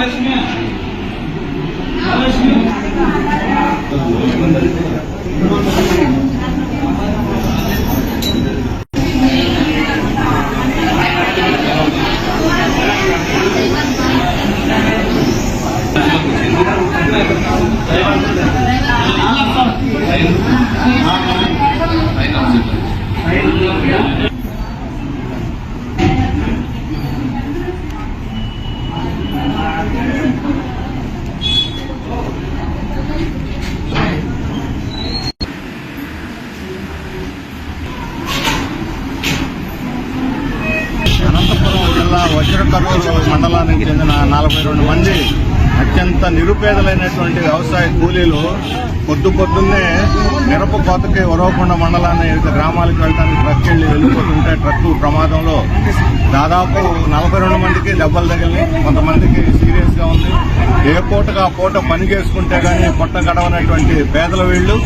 Lakshmi Lakshmi Thank you. Kurnool మండలానికి చెందిన నలభై రెండు మంది అత్యంత నిరుపేదలైనటువంటి వ్యవసాయ కూలీలు పొద్దు పొద్దున్నే మిరప కోతకి ఉరవకొండ మండలాన్ని గ్రామాలకు వెళ్ళడానికి ట్రక్ వెళ్ళి వెళ్ళిపోతుంటే ట్రక్ ప్రమాదంలో దాదాపు నలభై రెండు మందికి దెబ్బలు తగిలినాయి. కొంతమందికి సీరియస్గా ఉంది. ఏ పూటగా ఆ పూట పనికేసుకుంటే కానీ పొట్ట గడవనటువంటి పేదల వీళ్ళు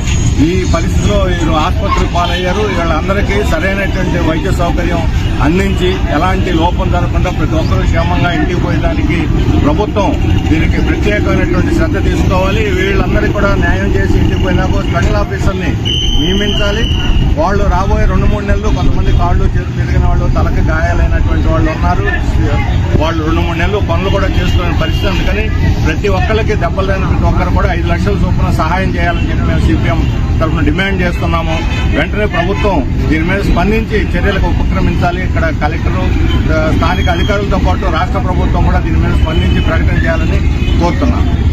ఈ పరిస్థితిలో వీరు ఆసుపత్రి పాలయ్యారు. అందరికీ సరైనటువంటి వైద్య సౌకర్యం అందించి ఎలాంటి లోపం జరగకుండా ప్రతి ఒక్కరూ క్షేమంగా ఇంటికి పోయేదానికి ప్రభుత్వం దీనికి ప్రత్యేకమైనటువంటి శ్రద్ధ తీసుకోవాలి. వీళ్ళందరికీ కూడా న్యాయం చేసి ఇంటికి పోయినాక స్పెషల్ ఆఫీసర్ని నియమించాలి. వాళ్ళు రాబోయే రెండు మూడు నెలలు కొంతమంది కాళ్ళు చేతులు తిరిగిన వాళ్ళు తలకి గాయాలైనటువంటి వాళ్ళు ఉన్నారు. వాళ్ళు రెండు మూడు నెలలు పనులు కూడా చేసుకునే పరిస్థితి అందుకని ప్రతి ఒక్కరికి దెబ్బలైన ప్రతి ఒక్కరు కూడా ఐదు లక్షల చొప్పున సహాయం చేయాలని చెప్పి మేము సిపిఎం తరఫున డిమాండ్ చేస్తున్నాము. వెంటనే ప్రభుత్వం దీని మీద స్పందించి చర్యలకు ఉపక్రమించాలి. ఇక్కడ కలెక్టరు స్థానిక అధికారులతో పాటు రాష్ట్ర ప్రభుత్వం కూడా దీని మీద స్పందించి ప్రకటన చేయాలని కోరుతున్నాను